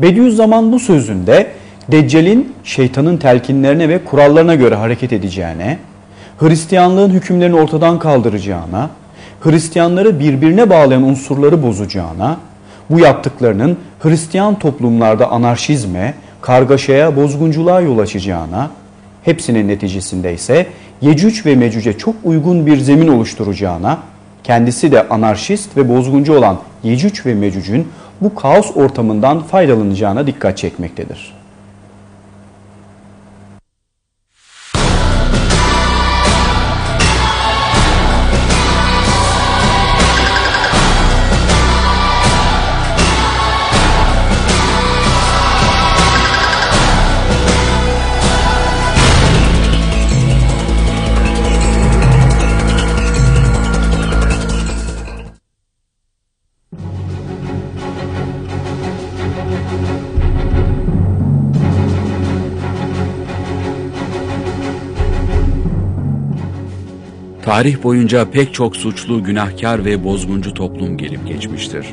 Bediüzzaman bu sözünde Deccal'in şeytanın telkinlerine ve kurallarına göre hareket edeceğine, Hristiyanlığın hükümlerini ortadan kaldıracağına, Hristiyanları birbirine bağlayan unsurları bozacağına, bu yaptıklarının Hristiyan toplumlarda anarşizme, kargaşaya, bozgunculuğa yol açacağına, hepsinin neticesinde ise Yecüc ve Mecüc'e çok uygun bir zemin oluşturacağına, kendisi de anarşist ve bozguncu olan Yecüc ve Mecüc'ün bu kaos ortamından faydalanacağına dikkat çekmektedir. Tarih boyunca pek çok suçlu, günahkar ve bozguncu toplum gelip geçmiştir.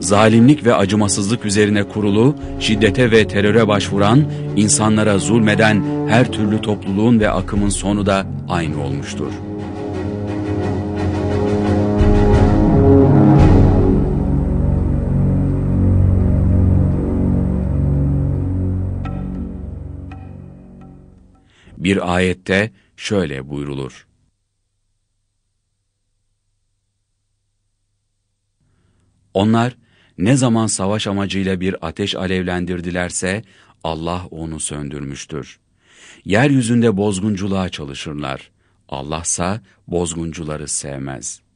Zalimlik ve acımasızlık üzerine kurulu, şiddete ve teröre başvuran, insanlara zulmeden her türlü topluluğun ve akımın sonu da aynı olmuştur. Bir ayette şöyle buyrulur. Onlar ne zaman savaş amacıyla bir ateş alevlendirdilerse Allah onu söndürmüştür. Yeryüzünde bozgunculuğa çalışırlar. Allahsa bozguncuları sevmez.''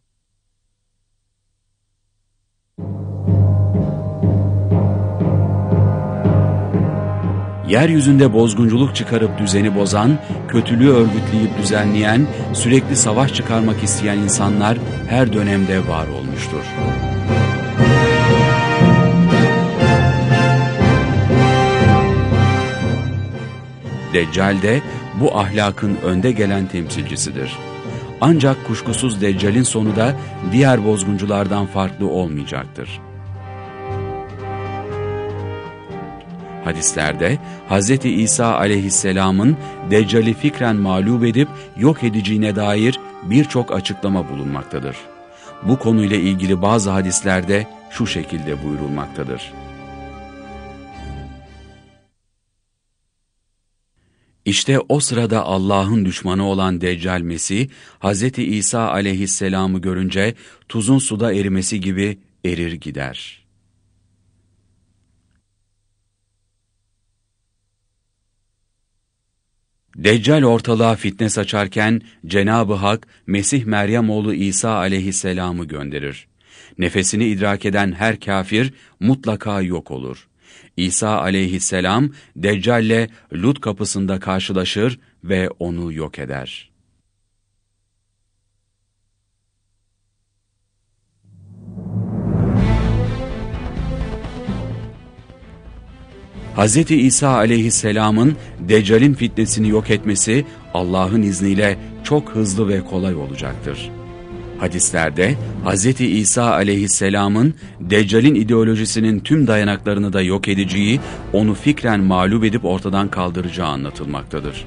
Yeryüzünde bozgunculuk çıkarıp düzeni bozan, kötülüğü örgütleyip düzenleyen, sürekli savaş çıkarmak isteyen insanlar her dönemde var olmuştur. Deccal de bu ahlakın önde gelen temsilcisidir. Ancak kuşkusuz Deccal'in sonu da diğer bozgunculardan farklı olmayacaktır. Hadislerde Hz. İsa aleyhisselamın Deccal'i fikren mağlup edip yok edeceğine dair birçok açıklama bulunmaktadır. Bu konuyla ilgili bazı hadislerde şu şekilde buyurulmaktadır. İşte o sırada Allah'ın düşmanı olan Deccal Mesih, Hz. İsa aleyhisselamı görünce tuzun suda erimesi gibi erir gider.'' Deccal ortalığa fitne saçarken Cenab-ı Hak Mesih Meryem oğlu İsa aleyhisselamı gönderir. Nefesini idrak eden her kafir mutlaka yok olur. İsa aleyhisselam Deccal'le Lut kapısında karşılaşır ve onu yok eder.'' Hz. İsa aleyhisselamın Deccal'in fitnesini yok etmesi Allah'ın izniyle çok hızlı ve kolay olacaktır. Hadislerde Hz. İsa aleyhisselamın Deccal'in ideolojisinin tüm dayanaklarını da yok edeceği, onu fikren mağlup edip ortadan kaldıracağı anlatılmaktadır.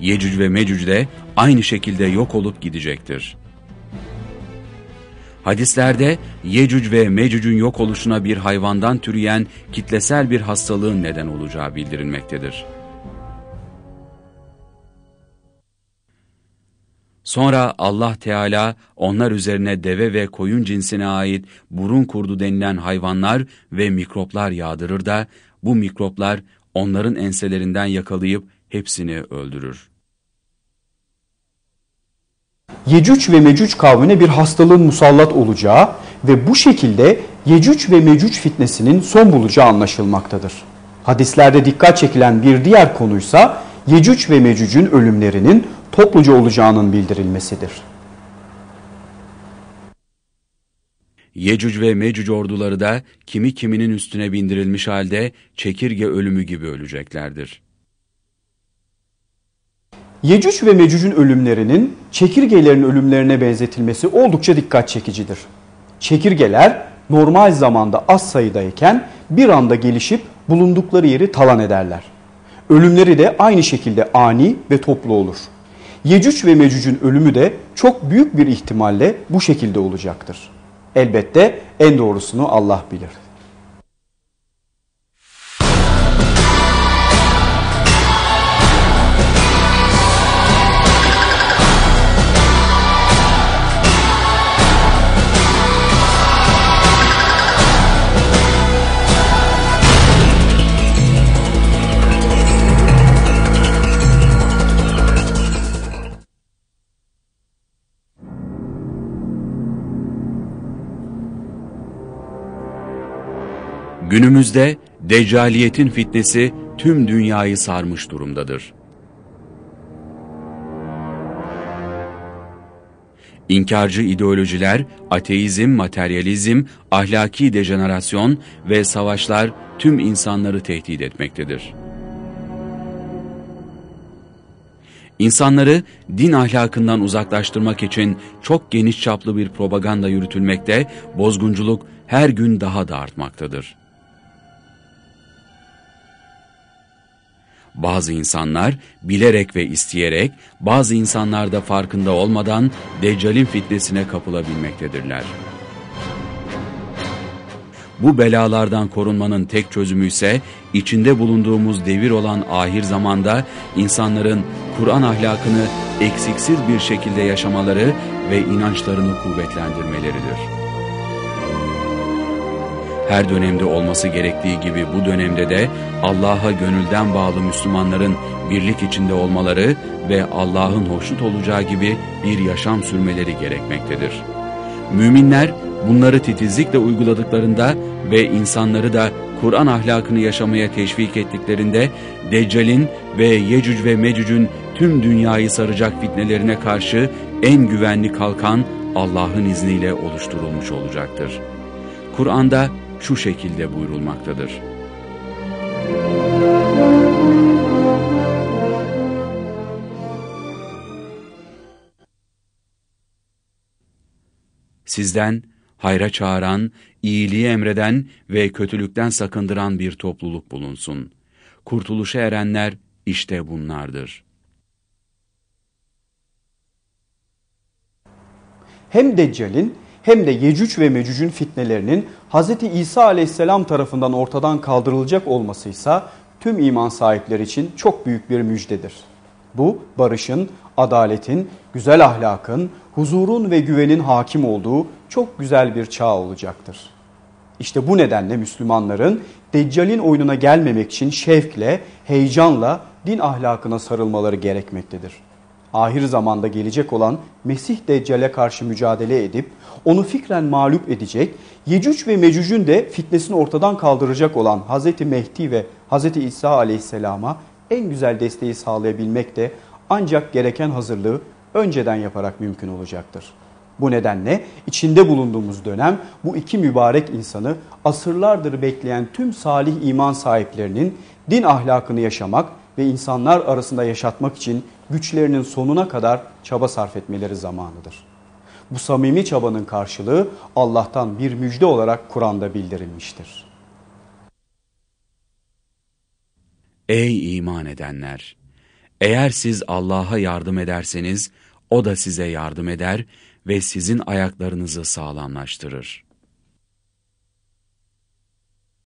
Yecüc ve Mecüc de aynı şekilde yok olup gidecektir. Hadislerde Yecüc ve Mecüc'ün yok oluşuna bir hayvandan türeyen kitlesel bir hastalığın neden olacağı bildirilmektedir. Sonra Allah Teala onlar üzerine deve ve koyun cinsine ait burun kurdu denilen hayvanlar ve mikroplar yağdırır da bu mikroplar onların enselerinden yakalayıp hepsini öldürür. Yecüc ve Mecüc kavmine bir hastalığın musallat olacağı ve bu şekilde Yecüc ve Mecüc fitnesinin son bulacağı anlaşılmaktadır. Hadislerde dikkat çekilen bir diğer konuysa Yecüc ve Mecüc'ün ölümlerinin topluca olacağının bildirilmesidir. Yecüc ve Mecüc orduları da kimi kiminin üstüne bindirilmiş halde çekirge ölümü gibi öleceklerdir. Yecüc ve Mecüc'ün ölümlerinin çekirgelerin ölümlerine benzetilmesi oldukça dikkat çekicidir. Çekirgeler normal zamanda az sayıdayken bir anda gelişip bulundukları yeri talan ederler. Ölümleri de aynı şekilde ani ve toplu olur. Yecüc ve Mecüc'ün ölümü de çok büyük bir ihtimalle bu şekilde olacaktır. Elbette en doğrusunu Allah bilir. Günümüzde deccaliyetin fitnesi tüm dünyayı sarmış durumdadır. İnkarcı ideolojiler, ateizm, materyalizm, ahlaki dejenerasyon ve savaşlar tüm insanları tehdit etmektedir. İnsanları din ahlakından uzaklaştırmak için çok geniş çaplı bir propaganda yürütülmekte, bozgunculuk her gün daha da artmaktadır. Bazı insanlar bilerek ve isteyerek, bazı insanlar da farkında olmadan Deccal'in fitnesine kapılabilmektedirler. Bu belalardan korunmanın tek çözümü ise içinde bulunduğumuz devir olan ahir zamanda insanların Kur'an ahlakını eksiksiz bir şekilde yaşamaları ve inançlarını kuvvetlendirmeleridir her dönemde olması gerektiği gibi bu dönemde de Allah'a gönülden bağlı Müslümanların birlik içinde olmaları ve Allah'ın hoşnut olacağı gibi bir yaşam sürmeleri gerekmektedir. Müminler bunları titizlikle uyguladıklarında ve insanları da Kur'an ahlakını yaşamaya teşvik ettiklerinde Deccal'in ve Yecüc ve Mecüc'ün tüm dünyayı saracak fitnelerine karşı en güvenli kalkan Allah'ın izniyle oluşturulmuş olacaktır. Kur'an'da şu şekilde buyurulmaktadır. Sizden hayra çağıran, iyiliği emreden ve kötülükten sakındıran bir topluluk bulunsun. Kurtuluşa erenler işte bunlardır. Hem Deccal'in hem de Yecüc ve Mecüc'ün fitnelerinin Hz. İsa aleyhisselam tarafından ortadan kaldırılacak olmasıysa tüm iman sahipleri için çok büyük bir müjdedir. Bu barışın, adaletin, güzel ahlakın, huzurun ve güvenin hakim olduğu çok güzel bir çağ olacaktır. İşte bu nedenle Müslümanların Deccal'in oyununa gelmemek için şevkle, heyecanla din ahlakına sarılmaları gerekmektedir ahir zamanda gelecek olan Mesih Deccal'e karşı mücadele edip onu fikren mağlup edecek, Yecüc ve Mecüc'ün de fitnesini ortadan kaldıracak olan Hz. Mehdi ve Hz. İsa aleyhisselama en güzel desteği sağlayabilmek de ancak gereken hazırlığı önceden yaparak mümkün olacaktır. Bu nedenle içinde bulunduğumuz dönem bu iki mübarek insanı asırlardır bekleyen tüm salih iman sahiplerinin din ahlakını yaşamak ve insanlar arasında yaşatmak için güçlerinin sonuna kadar çaba sarf etmeleri zamanıdır. Bu samimi çabanın karşılığı Allah'tan bir müjde olarak Kur'an'da bildirilmiştir. Ey iman edenler! Eğer siz Allah'a yardım ederseniz, O da size yardım eder ve sizin ayaklarınızı sağlamlaştırır.